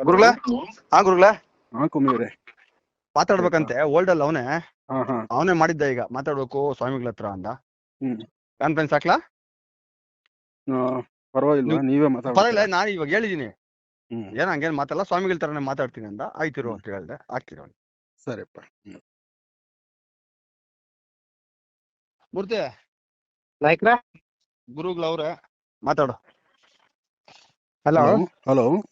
ಗುರುಗಳ? ಹಾ ಗುರುಗಳ? ಹಾ ಮಾತಾಡ್ಬೇಕಂತೆ ಓಲ್ಡ್ ಅಲ್ಲಿ ಅವನೇ. ಹಾ ಹಾ. ಅವನೇ ಮಾಡಿದ್ದ ಈಗ ಮಾತಾಡ್ಬೇಕು ಸ್ವಾಮಿಗಳ ಹತ್ರ ಅಂತ. ಹ್ಮ್. ಕಾನ್ಫರೆನ್ಸ್ ಹಾಕ್ಲಾ? ಆ, ಪರವಾಗಿಲ್ವಾ? ನೀವೇ ನೀವೇ ಪರವಾಗಿಲ್ಲ ನಾನು ಇವಾಗ ಹೇಳಿದೀನಿ. ಹ್ಮ್. ಏನ್ ಹಂಗೇನ್ ಮಾತಾಡಲ್ಲ ಸ್ವಾಮಿಗಳ ತರನೇ ಮಾತಾಡ್ತೀನಿ ಅಂತ. ಆಯ್ತಿರು ಅಂತ ಹೇಳ್ದೆ ಹಾಕ್ತಿರೋ ಸರಿಪ್ಪ. ಹ್ಮ್. ಮೂರ್ತಿ. ನಾಯ್ಕ್ರ? ಗುರುಗಳವ್ರೆ ಮಾತಾಡು. ಹಲೋ ಹಲೋ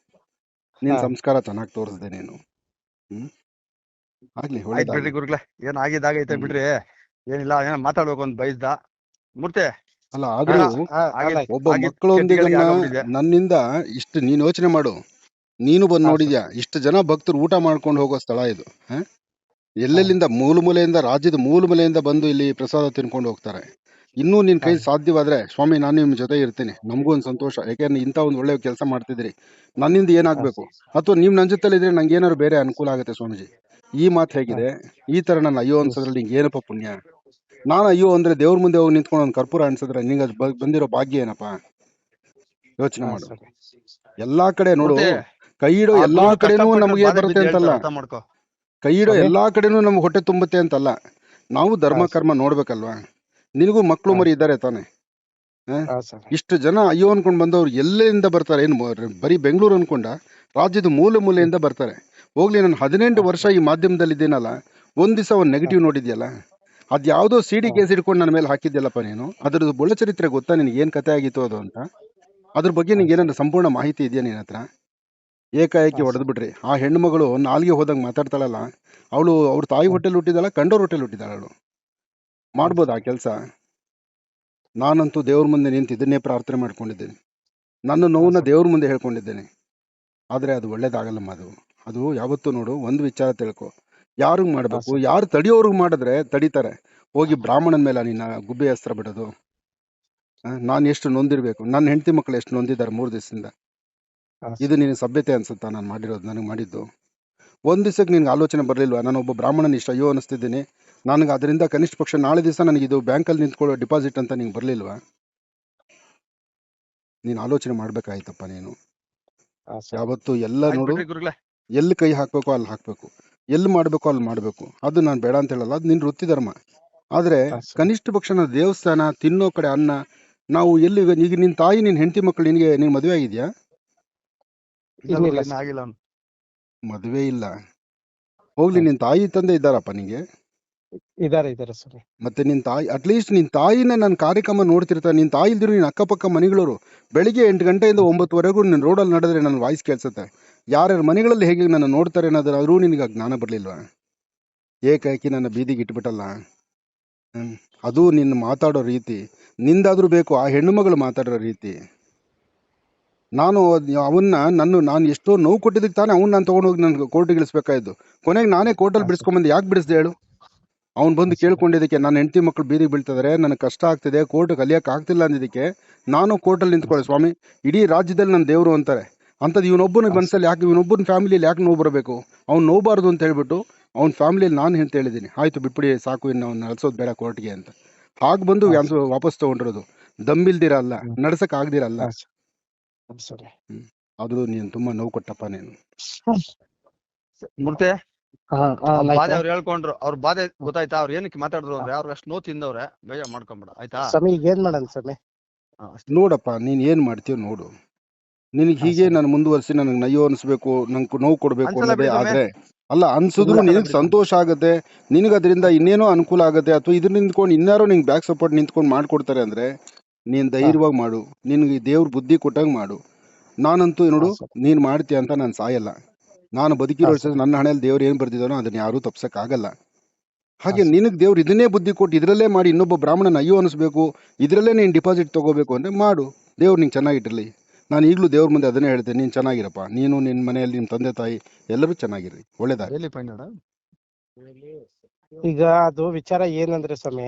ನಿನ್ ಸಂಸ್ಕಾರ ಚೆನ್ನಾಗಿ ತೋರಿಸ್ದೆ ನೀನು. ಹ್ಮ್? ಆಗ್ಲಿ ಆಯ್ತು ಬಿಡ್ರಿ ಗುರುಗಳೇ ಏನ್ ಆಗಿದ್ದಾಗೈತೆ. ಬಿಡ್ರಿ. ಏನಿಲ್ಲ ಏನ ಮಾತಾಡ್ಬೇಕು ಅಂತ ಬಯಸ್ದ ಮೂರ್ತಿ. ಅಲ್ಲ ಆದ್ರೂ. ಒಬ್ಬ ಮಕ್ಕಳೊಂದಿಗೆ ನನ್ನಿಂದ ಇಷ್ಟು ನೀನ್ ಯೋಚನೆ ಮಾಡು. ನೀನು ಬಂದ್ ನೋಡಿದ್ಯಾ? ಇಷ್ಟು ಜನ ಭಕ್ತರು ಊಟ ಮಾಡ್ಕೊಂಡು ಹೋಗೋ ಸ್ಥಳ ಇದು ಹ? ಎಲ್ಲೆಲ್ಲಿಂದ? ಮೂಲ ಮೂಲೆಯಿಂದ ರಾಜ್ಯದ ಮೂಲ ಮೂಲೆಯಿಂದ ಬಂದು ಇಲ್ಲಿ ಪ್ರಸಾದ ತಿನ್ಕೊಂಡು ಹೋಗ್ತಾರೆ. ಇನ್ನೂ ನಿನ್ ಕೈ. ಸಾಧ್ಯವಾದ್ರೆ ಸ್ವಾಮಿ ನಾನು ನಿಮ್ ಜೊತೆ ಇರ್ತೀನಿ. ನಮಗೂ ಒಂದು ಸಂತೋಷ. ಯಾಕೆಂದ್ರೆ ಇಂತ ಒಂದು ಒಳ್ಳೆ ಕೆಲಸ ಮಾಡ್ತಿದ್ರಿ ನನ್ನಿಂದ ಏನಾಗ್ಬೇಕು? ಅಥವಾ ನೀವ್ ನನ್ ಜೊತೆ ಇದ್ರೆ ನಂಗೆ ಏನಾದ್ರು ಬೇರೆ ಅನುಕೂಲ ಆಗುತ್ತೆ ಸ್ವಾಮೀಜಿ? ಈ ಮಾತು ಹೇಗಿದೆ. ಈ ತರ ನನ್ನ ಅಯ್ಯೋ ಅನ್ಸೋದ್ರಲ್ಲಿ ನಿಂಗೆ ಏನಪ್ಪ ಪುಣ್ಯ? ನಾನು ಅಯ್ಯೋ ಅಂದ್ರೆ ದೇವ್ರ ಮುಂದೆ ಹೋಗಿ ನಿಂತ್ಕೊಂಡು ಒಂದು ಕರ್ಪೂರ ಅನ್ಸಿದ್ರೆ ನಿಂಗೆ ಅದು ಬಂದಿರೋ ಭಾಗ್ಯ ಏನಪ್ಪ? ಯೋಚನೆ ಮಾಡು. ಎಲ್ಲಾ ಕಡೆ ನೋಡು ಕೈ ಇಡೋ ಎಲ್ಲಾ ಕಡೆನೂ ನಮಗೆ ಬರುತ್ತೆ ಅಂತಲ್ಲ ಕೈ ಇಡೋ ಎಲ್ಲಾ ಕಡೆನೂ ನಮ್ಗೆ ಹೊಟ್ಟೆ ತುಂಬುತ್ತೆ ಅಂತಲ್ಲ. ನಾವು ಧರ್ಮ ಕರ್ಮ ನೋಡ್ಬೇಕಲ್ವಾ? ನಿನಗೂ ಮಕ್ಕಳು ಮರಿ ಇದ್ದಾರೆ ತಾನೆ. ಇಷ್ಟು ಜನ ಅಯ್ಯೋ ಅನ್ಕೊಂಡ್ ಬಂದವ್ರು ಎಲ್ಲಿಂದ ಬರ್ತಾರೆ? ಏನು ಬರೀ ಬೆಂಗಳೂರು ಅನ್ಕೊಂಡ? ರಾಜ್ಯದ ಮೂಲೆ ಮೂಲೆಯಿಂದ ಬರ್ತಾರೆ. ಹೋಗ್ಲಿ ನಾನು ಹದಿನೆಂಟು ವರ್ಷ ಈ ಮಾಧ್ಯಮದಲ್ಲಿ ಇದ್ದೀನಲ್ಲ ಒಂದ್ ದಿವಸ ಒಂದ್ ನೆಗೆಟಿವ್ ನೋಡಿದ್ಯಲ್ಲ ಅದ್ ಯಾವ್ದೋ ಸಿ ಡಿ ಕೇಸ್ ಹಿಡ್ಕೊಂಡು ನನ್ನ ಮೇಲೆ ಹಾಕಿದ್ಯಲ್ಲಪ್ಪ ನೀನು? ಅದ್ರದ್ದು ಬುಳ್ಳ ಚರಿತ್ರೆ ಗೊತ್ತಾ ನಿನಗೆ ಏನ್ ಕತೆ ಆಗಿತ್ತು ಅದು ಅಂತ? ಅದ್ರ ಬಗ್ಗೆ ನಿಂಗೆ ಏನಾದ್ರು ಸಂಪೂರ್ಣ ಮಾಹಿತಿ ಇದೆಯಾ ನಿನ್ನ ಹತ್ರ? ಏಕಾಏಕಿ ಹೊಡೆದು ಬಿಡ್ರಿ ಆ ಹೆಣ್ಣು ಮಗಳು ನಾಲ್ಗೆ ಹೋದಂಗೆ ಮಾತಾಡ್ತಾಳಲ್ಲ ಅವಳು ಅವ್ರ ತಾಯಿ ಹೋಟೆಲ್ ಹುಟ್ಟಿದಾಳ ಕಂಡೋರ್ ಹೋಟೆಲ್ ಹುಟ್ಟಿದಾಳು ಅವಳು. ಮಾಡ್ಬೋದಾ ಆ ಕೆಲಸ. ನಾನಂತೂ ದೇವ್ರ ಮುಂದೆ ನಿಂತು ಇದನ್ನೇ ಪ್ರಾರ್ಥನೆ ಮಾಡ್ಕೊಂಡಿದ್ದೇನೆ. ನನ್ನ ನೋವನ್ನ. ದೇವ್ರ ಮುಂದೆ ಹೇಳ್ಕೊಂಡಿದ್ದೇನೆ. ಆದ್ರೆ ಅದು ಒಳ್ಳೇದಾಗಲ್ಲಮ್ಮ ಅದು ಅದು ಯಾವತ್ತೂ ನೋಡು ಒಂದು ವಿಚಾರ ತಿಳ್ಕೊ. ಯಾರಿಗ್ ಮಾಡಬೇಕು? ಯಾರು ತಡಿಯೋರ್ಗ್ ಮಾಡಿದ್ರೆ ತಡಿತಾರೆ. ಹೋಗಿ ಬ್ರಾಹ್ಮಣನ ಮೇಲೆ ನಿನ್ನ ಗುಬ್ಬೆ ಅಸ್ತ್ರ ಬಿಡೋದು. ನಾನು ಎಷ್ಟು ನೊಂದಿರ್ಬೇಕು? ನನ್ನ ಹೆಂಡತಿ ಮಕ್ಕಳು ಎಷ್ಟು ನೊಂದಿದ್ದಾರೆ ಮೂರು ದಿವಸದಿಂದ? ಇದು ನಿನ್ನ ಸಭ್ಯತೆ ಅನ್ಸುತ್ತಾ? ನಾನು ಮಾಡಿರೋದು ನನಗೆ ಮಾಡಿದ್ದು. ಒಂದ್ ದಿವಸಕ್ಕೆ ನಿನ್ಗೆ ಆಲೋಚನೆ ಬರಲಿಲ್ವಾ? ನಾನು ಒಬ್ಬ ಬ್ರಾಹ್ಮಣನ ಇಷ್ಟ. ಅಯ್ಯೋ ಅನಿಸ್ತಿದ್ದೀನಿ. ನನಗೆ ಅದರಿಂದ ಕನಿಷ್ಠ ಪಕ್ಷ ನಾಳೆ ದಿವಸ ನನಗೆ ಇದು ಬ್ಯಾಂಕಲ್ಲಿ ನಿಂತ್ಕೊಳ್ಳೋ ಡಿಪಾಸಿಟ್ ಅಂತ ನಿಂಗೆ ಬರಲಿಲ್ವಾ? ನೀನು ಆಲೋಚನೆ ಮಾಡ್ಬೇಕಾಯ್ತಪ್ಪ ನೀನು. ಯಾವತ್ತು ಎಲ್ಲ ನೋಡು. ಎಲ್ಲಿ ಕೈ ಹಾಕಬೇಕು ಅಲ್ಲಿ ಹಾಕ್ಬೇಕು. ಎಲ್ಲಿ ಮಾಡಬೇಕು ಅಲ್ಲಿ ಮಾಡ್ಬೇಕು. ಅದು ನಾನು ಬೇಡ ಅಂತ ಹೇಳಲ್ಲ ಅದು ನಿನ್ನ ವೃತ್ತಿ ಧರ್ಮ. ಆದ್ರೆ ಕನಿಷ್ಠ ಪಕ್ಷನ ದೇವಸ್ಥಾನ ತಿನ್ನೋ ಕಡೆ ಅನ್ನ ನಾವು ಎಲ್ಲಿ ಈಗ ನಿನ್ ತಾಯಿ ನಿನ್ ಹೆಂಡತಿ ಮಕ್ಕಳು ನಿನಗೆ ನೀನ್ ಮದುವೆ ಆಗಿದ್ಯಾ? ಮದುವೆ ಇಲ್ಲ. ಹೋಗ್ಲಿ ನಿನ್ ತಾಯಿ ತಂದೆ ಇದ್ದಾರಪ್ಪ ನಿಂಗೆ. ಇದಾರೆ ಇದಾರೆ ಸರ್. ಮತ್ತೆ ನಿನ್ ತಾಯಿ ಅಟ್ಲೀಸ್ಟ್ ನಿನ್ ತಾಯಿನ ನನ್ನ ಕಾರ್ಯಕ್ರಮ ನೋಡ್ತಿರ್ತಾರೆ ನಿನ್ ತಾಯಿ ಇಲ್ದಿರು ನಿನ್ ಅಕ್ಕಪಕ್ಕ ಮನೆಗಳವರು ಬೆಳಿಗ್ಗೆ ಎಂಟು ಗಂಟೆಯಿಂದ ಒಂಬತ್ತುವರೆಗೂ ನಿನ್ನ ರೋಡಲ್ಲಿ ನಡೆದ್ರೆ ನನ್ನ ವಾಯ್ಸ್ ಕೇಳಿಸುತ್ತೆ. ಯಾರ್ಯಾರ ಮನೆಗಳಲ್ಲಿ ಹೇಗೆ ನನ್ನ ನೋಡ್ತಾರೆ ಅನ್ನೋದಾದ್ರೂ ನಿನಗೆ ಆ ಜ್ಞಾನ ಬರಲಿಲ್ವಾ? ಏಕಾಏಕಿ ನನ್ನ ಬೀದಿಗೆ ಇಟ್ಬಿಟ್ಟಲ್ಲ. ಅದು ನಿನ್ನ ಮಾತಾಡೋ ರೀತಿ. ನಿಂದಾದ್ರೂ ಬೇಕು ಆ ಹೆಣ್ಣು ಮಗಳು ಮಾತಾಡೋ ರೀತಿ. ನಾನು ಅವನ್ನ ನನ್ನ ನಾನು ಎಷ್ಟೋ ನೋವು ಕೊಟ್ಟಿದ್ದಕ್ಕೆ ತಾನೇ ಅವನ್ನ ನಾನು ತೊಗೊಂಡೋಗಿ ನನ್ಗೆ ಕೋರ್ಟಿಗೆ ಇಳಿಸ್ಬೇಕಾಯ್ತು. ಕೊನೆಗೆ ನಾನೇ ಕೋರ್ಟಲ್ಲಿ. ಬಿಡಿಸ್ಕೊಂಬಂದು. ಯಾಕೆ ಬಿಡಿಸ್ದೆ ಹೇಳು? ಅವ್ನು ಬಂದು. ಕೇಳ್ಕೊಂಡಿದ್ದಕ್ಕೆ ನನ್ನ ಹೆಂಡತಿ ಮಕ್ಕಳು ಬೀದಿಗೆ ಬೀಳ್ತಿದ್ದಾರೆ ನನಗೆ ಕಷ್ಟ ಆಗ್ತಿದೆ ಕೋರ್ಟ್ ಕಲಿಯಕ್ಕೆ ಆಗ್ತಿಲ್ಲ ಅಂದಿದ್ದಕ್ಕೆ ನಾನು ಕೋರ್ಟಲ್ಲಿ ನಿಂತ್ಕೊಳ್ಳಿ ಸ್ವಾಮಿ. ಇಡೀ ರಾಜ್ಯದಲ್ಲಿ ನನ್ನ ದೇವರು ಅಂತಾರೆ. ಅಂಥದ್ದು ಇವನೊಬ್ಬನ ಮನಸ್ಸಲ್ಲಿ ಯಾಕೆ ಇವನೊಬ್ಬನ ಫ್ಯಾಮಿಲಿಯಲ್ಲಿ ಯಾಕೆ ನೋವು ಬರಬೇಕು? ಅವ್ನು ನೋಬಾರ್ದು ಅಂತ ಹೇಳ್ಬಿಟ್ಟು ಅವ್ನ ಫ್ಯಾಮಿಲಿಯಲ್ಲಿ ನಾನು ಅಂತ ಹೇಳಿದ್ದೀನಿ. ಆಯ್ತು ಬಿಟ್ಬಿಡಿ ಸಾಕು ಇನ್ನು ಅವ್ನು ನಡೆಸೋದು ಬೇಡ ಕೋರ್ಟ್ಗೆ ಅಂತ. ಹಾಗೆ ಬಂದು ವಾಪಸ್ ತಗೊಂಡಿರೋದು. ದಮ್ಮಿಲ್ದಿರಲ್ಲ ಆಗದಿರಲ್ಲ ಅದು ನೀನು ತುಂಬಾ ನೋವು ಕೊಟ್ಟಪ್ಪ ನೀನು. ಬಾಧೆ ಅವ್ರು ಹೇಳ್ಕೊಂಡ್ರು. ಅವ್ರ ಬಾಧೆ ಗೊತ್ತಾಯ್ತಾ? ಅವ್ರು ಏನಕ್ಕೆ ಮಾತಾಡಿದ್ರು ಅಂದ್ರೆ ಅವ್ರು ಅಷ್ಟು ನೋವು ತಿಂದವ್ರೆ. ಬೇಜಾರ್ ಮಾಡ್ಕೊಂಬೇಡ. ಆಯ್ತಾ? ಸ್ವಾಮಿ ಈಗ ಏನ್ ಮಾಡೋಣ ಸ್ವಾಮಿ? ನೋಡಪ್ಪ ನೀನ್ ಏನ್ ಮಾಡ್ತೀಯ ನೋಡು. ನಿನಗೆ ಹೀಗೆ. ನಾನು ಮುಂದುವರಿಸಿ ನನಗೆ ನಯ್ಯೋ ಅನ್ಸ್ಬೇಕು ನಂಗೆ ನೋವು ಕೊಡ್ಬೇಕು ಅನ್ನೋದೇ ಆದ್ರೆ ಅಲ್ಲ ಅನ್ಸಿದ್ರು ನಿನಗ್ ಸಂತೋಷ ಆಗುತ್ತೆ ನಿನಗೆ ಅದರಿಂದ ಇನ್ನೇನೋ ಅನುಕೂಲ ಆಗುತ್ತೆ ಅಥವಾ ಇದ್ರ ನಿಂತ್ಕೊಂಡು ಇನ್ಯಾರೋ ನಿಂಗೆ ಬ್ಯಾಕ್ ಸಪೋರ್ಟ್ ನಿಂತ್ಕೊಂಡು ಮಾಡ್ಕೊಡ್ತಾರೆ ಅಂದ್ರೆ ನೀನ್ ಧೈರ್ಯವಾಗಿ ಮಾಡು. ನಿನ್ಗೆ ದೇವ್ರ ಬುದ್ಧಿ ಕೊಟ್ಟಂಗ್ ಮಾಡು. ನಾನಂತೂ ನೋಡು. ನೀನ್ ಮಾಡ್ತೀಯ ಅಂತ ನಾನು ಸಾಯಲ್ಲ. ನಾನು ಬದುಕಿರೋ ನನ್ನ ಹಣೆಯಲ್ಲಿ ದೇವ್ರು ಏನ್ ಬರ್ದಿದಾನೋ ಅದನ್ನ ಯಾರೂ ತಪ್ಸಕ್ ಆಗಲ್ಲ ಹಾಗೆ. ನಿನಗೆ ದೇವ್ರು ಇದನ್ನೇ ಬುದ್ಧಿ ಕೊಟ್ಟು ಇದರಲ್ಲೇ ಮಾಡಿ ಇನ್ನೊಬ್ಬ ಬ್ರಾಹ್ಮಣನ ಅಯ್ಯೋ ಅನಿಸ್ಬೇಕು ಇದರಲ್ಲೇ ನೀನು ಡಿಪಾಸಿಟ್ ತಗೋಬೇಕು ಅಂದ್ರೆ ಮಾಡು. ದೇವ್ರು ನಿಂಗೆ ಚೆನ್ನಾಗಿಟ್ಟಿರಲಿ ನಾನು ಈಗಲೂ ದೇವ್ರ ಮುಂದೆ ಅದನ್ನೇ ಹೇಳ್ತೇನೆ ನೀನು ಚೆನ್ನಾಗಿರಪ್ಪ. ನೀನು ನಿನ್ನ ಮನೆಯಲ್ಲಿ ನಿಮ್ಮ ತಂದೆ ತಾಯಿ ಎಲ್ಲರೂ ಚೆನ್ನಾಗಿರಲಿ. ಒಳ್ಳೇದಾಗಲಿ. ಡೈಲಿ ಈಗ ಅದು ವಿಚಾರ ಏನಂದ್ರೆ ಸ್ವಾಮಿ.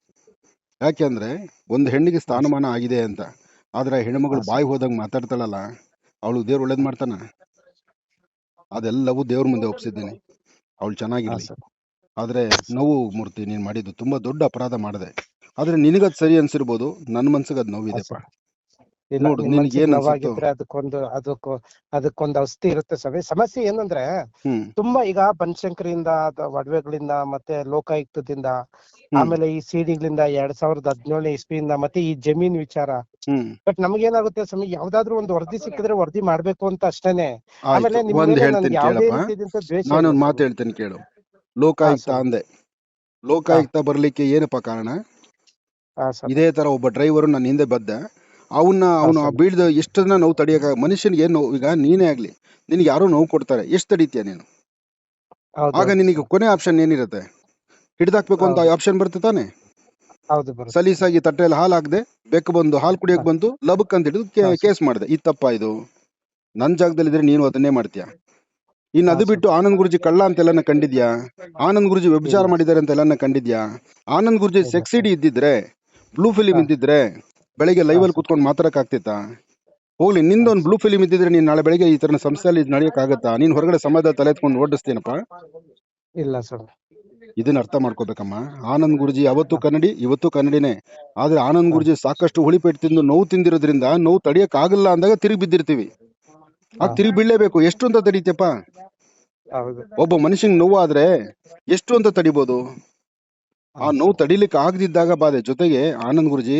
ಯಾಕೆಂದ್ರೆ ಒಂದು ಹೆಣ್ಣಿಗೆ ಸ್ಥಾನಮಾನ ಆಗಿದೆ ಅಂತ ಆದ್ರೆ ಹೆಣ್ಮಗಳು ಬಾಯಿ ಹೋದಂಗೆ ಮಾತಾಡ್ತಾಳಲ್ಲ ಅವಳು ದೇವ್ರು ಒಳ್ಳೇದ್ ಮಾಡ್ತಾನ? ಅದೆಲ್ಲವೂ ದೇವ್ರ ಮುಂದೆ ಒಪ್ಸಿದ್ದೀನಿ. ಅವಳು ಚೆನ್ನಾಗಿಲ್ಲ ಆದರೆ ನೋವು ಮೂರ್ತಿ ನೀನ್ ಮಾಡಿದ್ದು ತುಂಬಾ ದೊಡ್ಡ ಅಪರಾಧ ಮಾಡಿದೆ. ಆದ್ರೆ ನಿನಗದ್ ಸರಿ ಅನ್ಸಿರ್ಬೋದು ನನ್ನ ಮನ್ಸಿಗೆ ಅದು ನೋವಿದೆಪ್ಪ ಸರ್. ಇಲ್ಲ ನೋಡು, ನಿಮ್ ನಿನ್ಗೆ ಮನ್ಸಿಗೆ ಏನ್ ಅನ್ಸುತ್ತೋ? ನೋವಾಗಿದ್ರೆ ಅದಕ್ಕೊಂದು ಅದಕ್ಕೂ ಅದಕ್ಕೊಂದು ಔಷಧಿ ಇರುತ್ತೆ ಸ್ವಾಮಿ. ಸಮಸ್ಯೆ ಏನಂದ್ರೆ ಹ್ಮ್. ತುಂಬಾ ಈಗ ಬನಶಂಕರಿಯಿಂದ ಒಡವೆಗಳಿಂದ ಮತ್ತೆ ಲೋಕಾಯುಕ್ತದಿಂದ ಆಮೇಲೆ ಈ ಸಿಡಿಗಳಿಂದ ಎರಡ್ ಸಾವಿರದ ಹದಿನೇಳನೇ ಇಸ್ವಿಯಿಂದ ಮತ್ತೆ ಈ ಜಮೀನ್ ವಿಚಾರ. ಹ್ಮ್. ಬಟ್ ನಮ್ಗೇನಾಗುತ್ತೆ ಸ್ವಾಮಿ ಯಾವ್ದಾದ್ರು ಒಂದು ವರದಿ ಸಿಕ್ಕಿದ್ರೆ ವರದಿ ಮಾಡ್ಬೇಕು ಅಂತ ಅಷ್ಟೇನೆ. ಆಮೇಲೆ ಆಯ್ತು ನಿಮ್ ಒಂದ್ ಮೇಲೆ ಹೇಳ್ತೀನಿ ನನ್ಗೆ ಯಾವ್ದೇ ಕೇಳಪ್ಪ ರೀತಿಯಾದಂತ ದ್ವೇಷ ಇಲ್ಲ ನಾನೊಂದ್ ಮಾತು ಸ್ವಾಮಿ. ಹೇಳ್ತೇನೆ ಕೇಳು. ಲೋಕಾಯುಕ್ತ ಸರ್. ಅಂದೆ. ಲೋಕಾಯುಕ್ತ ಬರ್ಲಿಕ್ಕೆ ಏನಪ್ಪ ಕಾರಣ? ಹಾ ಇದೇ ತರ ಒಬ್ಬ ಡ್ರೈವರ್ ನನ್ನ ಹಿಂದೆ ಬದ್ದ. ಅವನ್ನ ಅವನು ಆ ಬೀಳ್ದ ಎಷ್ಟನ್ನ ನೋವು ತಡಿಯಕ ಮನುಷ್ಯನಿಗೆ ಏನ್ ನೋವು? ಈಗ ನೀನೇ ಆಗ್ಲಿ. ನಿನಗೆ ಯಾರೋ ನೋವು ಕೊಡ್ತಾರೆ. ಎಷ್ಟು ತಡಿತೀಯ ನೀನು? ಆಗ ನಿನಗೆ ಕೊನೆ ಆಪ್ಷನ್ ಏನಿರುತ್ತೆ? ಹಿಡಿದಾಕ್ಬೇಕು ಅಂತ ಆಪ್ಷನ್ ಬರುತ್ತೆ ತಾನೆ? ಸಲೀಸಾಗಿ ತಟ್ಟೆಯಲ್ಲಿ ಹಾಲು ಹಾಕದೆ ಬೆಕ್ಕು ಬಂದು ಹಾಲು ಕುಡಿಯಕ್ ಬಂದು ಲಬಕ್ ಅಂತ ಹಿಡಿದು ಕೇಸ್ ಮಾಡಿದೆ. ಇದು ತಪ್ಪ ಇದು. ನನ್ ಜಾಗದಲ್ಲಿ ಇದ್ರೆ ನೀನು ಅದನ್ನೇ ಮಾಡ್ತೀಯ? ಇನ್ ಅದು ಬಿಟ್ಟು ಆನಂದ್ ಗುರುಜಿ ಕಳ್ಳ ಅಂತೆಲ್ಲ ಕಂಡಿದ್ಯಾ? ಆನಂದ್ ಗುರುಜಿ ವ್ಯಭಿಚಾರ ಮಾಡಿದಾರೆ ಅಂತ ಅಂತೆಲ್ಲ ಕಂಡಿದ್ಯಾ? ಆನಂದ್ ಗುರುಜಿ ಸೆಕ್ಸಿಡಿ ಇದ್ದಿದ್ರೆ ಬ್ಲೂ ಫಿಲಿಮ್ ಇದ್ದಿದ್ರೆ ಬೆಳಿಗ್ಗೆ ಲೈವ್ ಅಲ್ಲಿ ಸರ್. ಕುತ್ಕೊಂಡು ಮಾತಾಡಕ್ ಆಗ್ತಿತ್ತಾ? ಹೋಗ್ಲಿ ನಿಂದ ಒಂದು ಬ್ಲೂ ಫಿಲಿಮ್ ಇದ್ದಿದ್ರೆ ನೀನ್ ನಾಳೆ ಬೆಳಿಗ್ಗೆ ಈ ತರ ಸಂಸ್ಥೆಯಲ್ಲಿ ನಡೆಯಕ್ ಆಗತ್ತಾ ನೀನ್ ಹೊರಗಡೆ ಸಮಾಜ ತಲೆ ಎತ್ಕೊಂಡು ಓಡಿಸ್ತೀನಪ್ಪ ಇಲ್ಲ ಸರ್. ಇದನ್ನ ಅರ್ಥ ಮಾಡ್ಕೋಬೇಕಮ್ಮ. ಆನಂದ್ ಗುರುಜಿ ಅವತ್ತು ಕನ್ನಡಿ ಇವತ್ತು ಕನ್ನಡಿನೇ. ಆದ್ರೆ ಆನಂದ್ ಗುರುಜಿ ಸಾಕಷ್ಟು ಹುಳಿಪೇಟ್ ತಿಂದು ನೋವು ತಿಂದಿರೋದ್ರಿಂದ ನೋವು ತಡಿಯಕ್ ಆಗಲ್ಲ ಅಂದಾಗ ತಿರುಗಿ ಬಿದ್ದಿರ್ತೀವಿ. ಆಗ ತಿರುಗಿ ಬೀಳ್ಲೇಬೇಕು. ಎಷ್ಟು ಅಂತ ತಡೀತಪ್ಪ ಒಬ್ಬ ಮನುಷ್ಯಂಗ್ ನೋವು ಆದ್ರೆ ಎಷ್ಟು ಅಂತ ತಡಿಬೋದು? ಆ ನೋವು ತಡಿಲಿಕ್ಕೆ ಆಗದಿದ್ದಾಗ ಬಾಧೆ. ಜೊತೆಗೆ ಆನಂದ್ ಗುರುಜಿ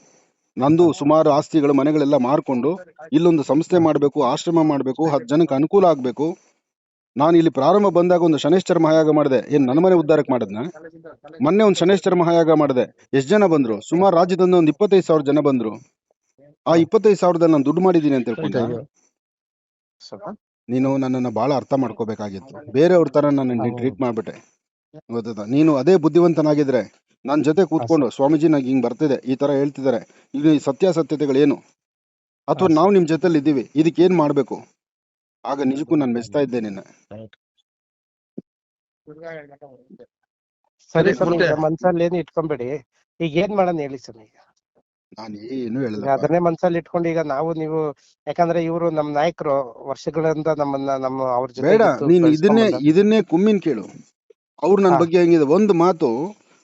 ನಂದು ಸುಮಾರು ಆಸ್ತಿಗಳು ಮನೆಗಳೆಲ್ಲ ಮಾರ್ಕೊಂಡು ಇಲ್ಲೊಂದು ಸಂಸ್ಥೆ ಮಾಡಬೇಕು ಆಶ್ರಮ ಮಾಡಬೇಕು ಹತ್ತು ಜನಕ್ಕೆ ಅನುಕೂಲ ಆಗಬೇಕು. ನಾನು ಇಲ್ಲಿ ಪ್ರಾರಂಭ ಬಂದಾಗ ಒಂದು ಶನೇಶ್ವರ ಮಹಾಯಾಗ ಮಾಡಿದೆ. ಏನು ನನ್ನ ಮನೆ ಉದ್ಧಾರಕ್ಕೆ ಮಾಡಿದ್ನ? ಮೊನ್ನೆ ಒಂದು ಶನೇಶ್ವರ ಮಹಾಯಾಗ ಮಾಡಿದೆ. ಎಷ್ಟು ಜನ ಬಂದ್ರು? ಸುಮಾರು ರಾಜ್ಯದಿಂದ ಒಂದು ಇಪ್ಪತ್ತೈದು ಸಾವಿರ ಜನ ಬಂದ್ರು. ಆ ಇಪ್ಪತ್ತೈದು ಸಾವಿರದಲ್ಲಿ ನಾನು ದುಡ್ಡು ಮಾಡಿದ್ದೀನಿ ಅಂತ ಹೇಳ್ಕೊಂಡೆ ನೀನು ನನ್ನನ್ನ ಭಾಳ ಅರ್ಥ ಮಾಡ್ಕೋಬೇಕಾಗಿತ್ತು. ಬೇರೆಯವ್ರ ತರ ನಾನು. ಟ್ರೀಟ್ ಮಾಡ್ಬಿಟ್ಟೆ. ಗೊತ್ತದ? ನೀನು ಅದೇ ಬುದ್ಧಿವಂತನಾಗಿದ್ರೆ ನನ್ನ ಜೊತೆ ಕೂತ್ಕೊಂಡು ಸ್ವಾಮೀಜಿ ನಂಗೆ ಹಿಂಗೆ ಬರ್ತಿದೆ ಈ ತರ ಹೇಳ್ತಿದ್ದಾರೆ ಈಗ ಈ ಸತ್ಯಾಸತ್ಯತೆಗಳೇನು? ಅಥವಾ ನಾವು ನಿಮ್ಮ ಜೊತೆಲಿ ಇದ್ದೀವಿ ಇದಕ್ಕೆ ಏನು ಮಾಡಬೇಕು? ಆಗ ನಿಜಕ್ಕೂ ನಾನು ಮೆಚ್ತಾ ಇದ್ದೆ ನಿನ್ನ ಸರಿ ಸರಿ, ಸ್ವಾಮಿ ಮನ್ಸಲ್ಲಿ ಏನು ಇಟ್ಕೊಂಬೇಡಿ. ಈಗ ಏನ್ ಮಾಡೋಣ ಹೇಳಿ ಸ್ವಾಮಿ ಈಗ? ನಾನು ಏನು ಹೇಳಿದೆ ಹೇಳಲ್ಲ. ಅದನ್ನೇ ಮನ್ಸಲ್ಲಿ ಇಟ್ಕೊಂಡು ಈಗ ನಾವು ನೀವು ಯಾಕಂದ್ರೆ ಇವರು ನಮ್ಮ ನಾಯಕರು ವರ್ಷಗಳಿಂದ ನಮ್ಮನ್ನ ನಮ್ಮ ಅವ್ರ ಜೊತೆ ಬೇಡ ನೀನು ಇದನ್ನೇ ಇದನ್ನೇ ಕುಮ್ಮಿನ್ ಕೇಳು. ಅವ್ರು ನನ್ನ ಬಗ್ಗೆ ಹೆಂಗಿದೆ. ಒಂದು ಮಾತು